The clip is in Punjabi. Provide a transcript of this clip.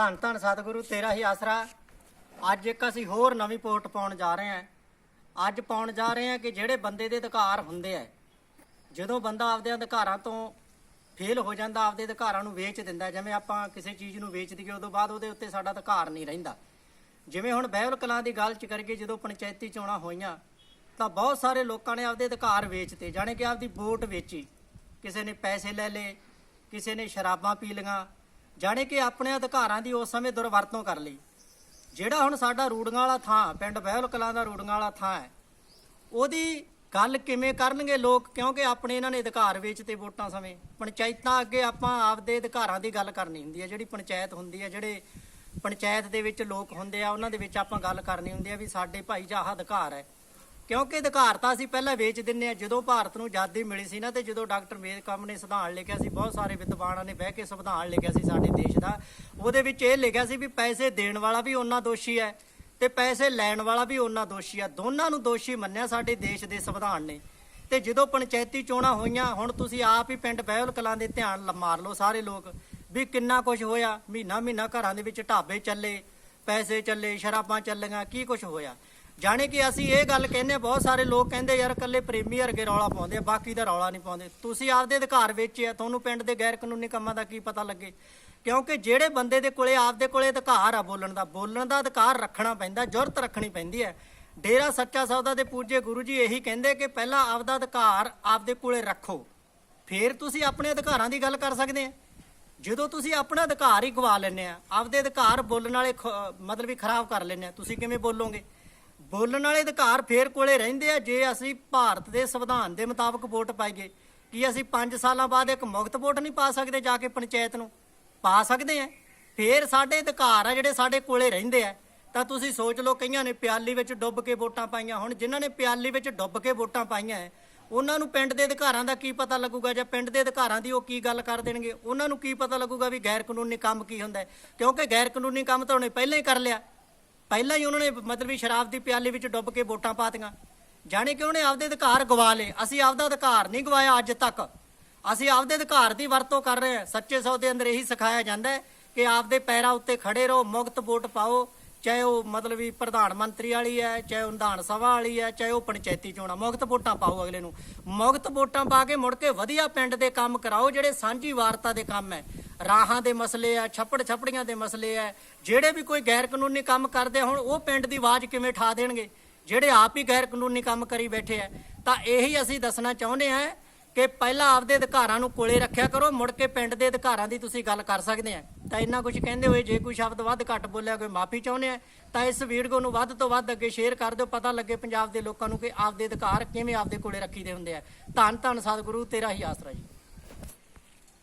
ਧੰਨ ਧੰਨ ਸਤਿਗੁਰੂ, ਤੇਰਾ ਹੀ ਆਸਰਾ। ਅੱਜ ਇੱਕ ਅਸੀਂ ਹੋਰ ਨਵੀਂ ਪੋਸਟ ਪਾਉਣ ਜਾ ਰਹੇ ਹਾਂ। ਅੱਜ ਪਾਉਣ ਜਾ ਰਹੇ ਹਾਂ ਕਿ ਜਿਹੜੇ ਬੰਦੇ ਦੇ ਅਧਿਕਾਰ ਹੁੰਦੇ ਆ, ਜਦੋਂ ਬੰਦਾ ਆਪਦੇ ਅਧਿਕਾਰਾਂ ਤੋਂ ਫੇਲ ਹੋ ਜਾਂਦਾ, ਆਪਦੇ ਅਧਿਕਾਰਾਂ ਨੂੰ ਵੇਚ ਦਿੰਦਾ, ਜਿਵੇਂ ਆਪਾਂ ਕਿਸੇ ਚੀਜ਼ ਨੂੰ ਵੇਚ ਦਈਏ, ਉਦੋਂ ਬਾਅਦ ਉਹਦੇ ਉੱਤੇ ਸਾਡਾ ਅਧਿਕਾਰ ਨਹੀਂ ਰਹਿੰਦਾ। ਜਿਵੇਂ ਹੁਣ ਬਹਿਬਲ ਕਲਾਂ ਦੀ ਗੱਲ ਚ ਕਰਕੇ ਜਦੋਂ ਪੰਚਾਇਤੀ ਚੋਣਾਂ ਹੋਈਆਂ, ਤਾਂ ਬਹੁਤ ਸਾਰੇ ਲੋਕਾਂ ਨੇ ਆਪਦੇ ਅਧਿਕਾਰ ਵੇਚਤੇ, ਜਾਣੇ ਕਿ ਆਪਦੀ ਵੋਟ ਵੇਚੀ। ਕਿਸੇ ਨੇ ਪੈਸੇ ਲੈ ਲਏ, ਕਿਸੇ ਨੇ ਸ਼ਰਾਬਾਂ ਪੀ ਲਈਆਂ ਜਾਣੇ ਕਿ ਆਪਣੇ ਅਧਿਕਾਰਾਂ ਦੀ ਉਸ ਸਮੇਂ ਦੁਰਵਰਤੋਂ ਕਰ ਲਈ। ਜਿਹੜਾ ਹੁਣ ਸਾਡਾ ਰੂੜੀਆਂ ਵਾਲਾ ਥਾਂ, ਪਿੰਡ ਬਹਿਲ ਕਲਾਂ ਦਾ ਰੂੜੀਆਂ ਵਾਲਾ ਥਾਂ ਹੈ, ਉਹਦੀ ਗੱਲ ਕਿਵੇਂ ਕਰਨਗੇ ਲੋਕ? ਕਿਉਂਕਿ ਆਪਣੇ ਇਹਨਾਂ ਨੇ ਅਧਿਕਾਰ ਵੇਚਤੇ ਵੋਟਾਂ ਸਮੇਂ। ਪੰਚਾਇਤਾਂ ਅੱਗੇ ਆਪਾਂ ਆਪਦੇ ਅਧਿਕਾਰਾਂ ਦੀ ਗੱਲ ਕਰਨੀ ਹੁੰਦੀ ਹੈ। ਜਿਹੜੀ ਪੰਚਾਇਤ ਹੁੰਦੀ ਹੈ, ਜਿਹੜੇ ਪੰਚਾਇਤ ਦੇ ਵਿੱਚ ਲੋਕ ਹੁੰਦੇ ਆ, ਉਹਨਾਂ ਦੇ ਵਿੱਚ ਆਪਾਂ ਗੱਲ ਕਰਨੀ ਹੁੰਦੀ ਹੈ ਵੀ ਸਾਡੇ ਭਾਈ ਜਾਹ ਅਧਿਕਾਰ ਹੈ। ਕਿਉਂਕਿ ਅਧਿਕਾਰ ਤਾਂ ਅਸੀਂ ਪਹਿਲਾਂ ਵੇਚ ਦਿੰਨੇ ਆ ਜਦੋਂ ਭਾਰਤ ਨੂੰ ਆਜ਼ਾਦੀ ਮਿਲੀ ਸੀ ਨਾ, ਤੇ ਜਦੋਂ ਡਾਕਟਰ ਅੰਬੇਦਕਰ ਨੇ ਸੰਵਿਧਾਨ ਲਿਖਿਆ ਸੀ, ਬਹੁਤ ਸਾਰੇ ਵਿਦਵਾਨਾਂ ਨੇ ਬਹਿ ਕੇ ਸੰਵਿਧਾਨ ਲਿਖਿਆ ਸੀ ਸਾਡੇ ਦੇਸ਼ ਦਾ। ਉਹਦੇ ਵਿੱਚ ਇਹ ਲਿਖਿਆ ਸੀ ਵੀ ਪੈਸੇ ਦੇਣ ਵਾਲਾ ਵੀ ਉਹਨਾਂ ਦੋਸ਼ੀ ਹੈ ਤੇ ਪੈਸੇ ਲੈਣ ਵਾਲਾ ਵੀ ਉਹਨਾਂ ਦੋਸ਼ੀ ਹੈ। ਦੋਨਾਂ ਨੂੰ ਦੋਸ਼ੀ ਮੰਨਿਆ ਸਾਡੇ ਦੇਸ਼ ਦੇ ਸੰਵਿਧਾਨ ਨੇ। ਤੇ ਜਦੋਂ ਪੰਚਾਇਤੀ ਚੋਣਾਂ ਹੋਈਆਂ, ਹੁਣ ਤੁਸੀਂ ਆਪ ਹੀ ਪਿੰਡ ਬਹਿਲ ਕਲਾਂ ਦੇ ਧਿਆਨ ਮਾਰ ਲਓ ਸਾਰੇ ਲੋਕ ਵੀ ਕਿੰਨਾ ਕੁਝ ਹੋਇਆ। ਮਹੀਨਾ ਮਹੀਨਾ ਘਰਾਂ ਦੇ ਵਿੱਚ ਢਾਬੇ ਚੱਲੇ, ਪੈਸੇ ਚੱਲੇ, ਸ਼ਰਾਬਾਂ ਚੱਲੀਆਂ, ਕੀ ਕੁਝ ਹੋਇਆ? ਜਾਣੇ ਕਿ ਅਸੀਂ ਇਹ ਗੱਲ ਕਹਿੰਦੇ ਹਾਂ, ਬਹੁਤ ਸਾਰੇ ਲੋਕ ਕਹਿੰਦੇ ਯਾਰ ਇਕੱਲੇ ਪ੍ਰੇਮੀ ਵਰਗੇ ਰੌਲਾ ਪਾਉਂਦੇ ਆ, ਬਾਕੀ ਦਾ ਰੌਲਾ ਨਹੀਂ ਪਾਉਂਦੇ। ਤੁਸੀਂ ਆਪਦੇ ਅਧਿਕਾਰ ਵੇਚੇ ਆ ਤੁਹਾਨੂੰ ਪਿੰਡ ਦੇ ਗੈਰ ਕਾਨੂੰਨੀ ਕੰਮਾਂ ਦਾ ਕੀ ਪਤਾ ਲੱਗੇ? ਕਿਉਂਕਿ ਜਿਹੜੇ ਬੰਦੇ ਦੇ ਕੋਲੇ ਆਪਦੇ ਕੋਲੇ ਅਧਿਕਾਰ ਆ ਬੋਲਣ ਦਾ ਬੋਲਣ ਦਾ ਅਧਿਕਾਰ ਰੱਖਣਾ ਪੈਂਦਾ ਜੁਰਤ ਰੱਖਣੀ ਪੈਂਦੀ ਹੈ। ਡੇਰਾ ਸੱਚਾ ਸੌਦਾ ਦੇ ਪੂਜੇ ਗੁਰੂ ਜੀ ਇਹੀ ਕਹਿੰਦੇ ਕਿ ਪਹਿਲਾਂ ਆਪਦਾ ਅਧਿਕਾਰ ਆਪਦੇ ਕੋਲੇ ਰੱਖੋ ਫਿਰ ਤੁਸੀਂ ਆਪਣੇ ਅਧਿਕਾਰਾਂ ਦੀ ਗੱਲ ਕਰ ਸਕਦੇ ਆ। ਜਦੋਂ ਤੁਸੀਂ ਆਪਣਾ ਅਧਿਕਾਰ ਹੀ ਗਵਾ ਲੈਂਦੇ ਆ ਆਪਦੇ ਅਧਿਕਾਰ ਬੋਲਣ ਵਾਲੇ ਖ- ਮਤਲਬ ਵੀ ਖਰਾਬ ਕਰ ਲੈਂਦੇ ਆ ਤੁਸੀਂ ਕਿਵੇਂ ਬੋਲੋਗੇ? ਬੋਲਣ ਵਾਲੇ ਅਧਿਕਾਰ ਫੇਰ ਕੋਲੇ ਰਹਿੰਦੇ ਆ ਜੇ ਅਸੀਂ ਭਾਰਤ ਦੇ ਸੰਵਿਧਾਨ ਦੇ ਮੁਤਾਬਕ ਵੋਟ ਪਾਈਏ। ਕੀ ਅਸੀਂ 5 ਸਾਲਾਂ ਬਾਅਦ ਇੱਕ ਮੁਕਤ ਵੋਟ ਨਹੀਂ ਪਾ ਸਕਦੇ ਜਾ ਕੇ ਪੰਚਾਇਤ ਨੂੰ? ਪਾ ਸਕਦੇ ਆ। ਫੇਰ ਸਾਡੇ ਅਧਿਕਾਰ ਆ ਜਿਹੜੇ ਸਾਡੇ ਕੋਲੇ ਰਹਿੰਦੇ ਆ। ਤਾਂ ਤੁਸੀਂ ਸੋਚ ਲਓ ਕਈਆਂ ਨੇ ਪਿਆਲੀ ਵਿੱਚ ਡੁੱਬ ਕੇ ਵੋਟਾਂ ਪਾਈਆਂ ਹੁਣ ਜਿਨ੍ਹਾਂ ਨੇ ਪਿਆਲੀ ਵਿੱਚ ਡੁੱਬ ਕੇ ਵੋਟਾਂ ਪਾਈਆਂ ਹੈ, ਉਹਨਾਂ ਨੂੰ ਪਿੰਡ ਦੇ ਅਧਿਕਾਰਾਂ ਦਾ ਕੀ ਪਤਾ ਲੱਗੂਗਾ ਜਾਂ ਪਿੰਡ ਦੇ ਅਧਿਕਾਰਾਂ ਦੀ ਉਹ ਕੀ ਗੱਲ ਕਰ ਦੇਣਗੇ? ਉਹਨਾਂ ਨੂੰ ਕੀ ਪਤਾ ਲੱਗੂਗਾ ਵੀ ਗੈਰ ਕਾਨੂੰਨੀ ਕੰਮ ਕੀ ਹੁੰਦਾ ਕਿਉਂਕਿ ਗੈਰ ਕਾਨੂੰਨੀ ਕੰਮ ਤਾਂ ਉਹਨੇ ਪਹਿਲਾਂ ਹੀ ਕਰ ਲਿਆ। ਪਹਿਲਾਂ ਹੀ ਉਹਨਾਂ ਨੇ ਮਤਲਬ ਵੀ ਸ਼ਰਾਬ ਦੀ ਪਿਆਲੀ ਵਿੱਚ ਡੁੱਬ ਕੇ ਵੋਟਾਂ ਪਾਤੀਆਂ। ਜਾਣੇ ਕਿ ਉਹਨੇ ਆਪਦੇ ਅਧਿਕਾਰ ਗਵਾ ਲਏ। ਅਸੀਂ ਆਪਦਾ ਅਧਿਕਾਰ ਨਹੀਂ ਗਵਾਇਆ ਅੱਜ ਤੱਕ। ਅਸੀਂ ਆਪਦੇ ਅਧਿਕਾਰ ਦੀ ਵਰਤੋਂ ਕਰ ਰਹੇ ਹਾਂ। ਸੱਚੇ ਸੌਦੇ ਅੰਦਰ ਇਹੀ ਸਿਖਾਇਆ ਜਾਂਦਾ ਹੈ ਕਿ ਆਪਦੇ ਪੈਰਾਂ ਉੱਤੇ ਖੜੇ ਰਹੋ, ਮੁਕਤ ਵੋਟ ਪਾਓ। ਚਾਹੇ ਉਹ ਮਤਲਬ ਵੀ ਪ੍ਰਧਾਨ ਮੰਤਰੀ ਵਾਲੀ ਹੈ, ਚਾਹੇ ਉਹ ਵਿਧਾਨ ਸਭਾ ਵਾਲੀ ਹੈ, ਚਾਹੇ ਉਹ ਪੰਚਾਇਤੀ ਚੋਣਾਂ। ਮੁਕਤ ਵੋਟਾਂ ਪਾਓ ਅਗਲੇ ਨੂੰ। ਮੁਕਤ ਵੋਟਾਂ ਪਾ ਕੇ ਮੁੜ ਕੇ ਵਧੀਆ ਪਿੰਡ ਦੇ ਕੰਮ ਕਰਾਓ, ਜਿਹੜੇ ਸਾਂਝੀ ਵਾਰਤਾ ਦੇ ਕੰਮ ਹੈ। ਰਾਹਾਂ ਦੇ ਮਸਲੇ ਆ, ਛੱਪੜ ਛੱਪੜੀਆਂ ਦੇ ਮਸਲੇ ਆ। ਜਿਹੜੇ ਵੀ ਕੋਈ ਗੈਰ ਕਾਨੂੰਨੀ ਕੰਮ ਕਰਦੇ ਹੁਣ, ਉਹ ਪਿੰਡ ਦੀ ਆਵਾਜ਼ ਕਿਵੇਂ ਠਾ ਦੇਣਗੇ? ਜਿਹੜੇ ਆਪ ਹੀ ਗੈਰ ਕਾਨੂੰਨੀ ਕੰਮ ਕਰੀ ਬੈਠੇ ਆ। ਤਾਂ ਇਹੀ ਅਸੀਂ ਦੱਸਣਾ ਚਾਹੁੰਦੇ ਆ ਕਿ ਪਹਿਲਾਂ ਆਪਦੇ ਅਧਿਕਾਰਾਂ ਨੂੰ ਕੋਲੇ ਰੱਖਿਆ ਕਰੋ, ਮੁੜ ਕੇ ਪਿੰਡ ਦੇ ਅਧਿਕਾਰਾਂ ਦੀ ਤੁਸੀਂ ਗੱਲ ਕਰ ਸਕਦੇ ਆ। ਤਾਂ ਇੰਨਾ ਕੁਝ ਕਹਿੰਦੇ ਹੋਏ, ਜੇ ਕੋਈ ਸ਼ਬਦ ਵੱਧ ਘੱਟ ਬੋਲਿਆ ਕੋਈ ਮਾਫੀ ਚਾਹੁੰਦੇ ਆ, ਤਾਂ ਇਸ ਵੀਡੀਓ ਨੂੰ ਵੱਧ ਤੋਂ ਵੱਧ ਅੱਗੇ ਸ਼ੇਅਰ ਕਰ ਦਿਓ। ਪਤਾ ਲੱਗੇ ਪੰਜਾਬ ਦੇ ਲੋਕਾਂ ਨੂੰ ਕਿ ਆਪਦੇ ਅਧਿਕਾਰ ਕਿਵੇਂ ਆਪਦੇ ਕੋਲੇ ਰੱਖੀਦੇ ਹੁੰਦੇ ਆ। ਧੰਨ ਧੰਨ ਸਤਿਗੁਰੂ, ਤੇਰਾ ਹੀ ਆਸਰਾ ਜੀ।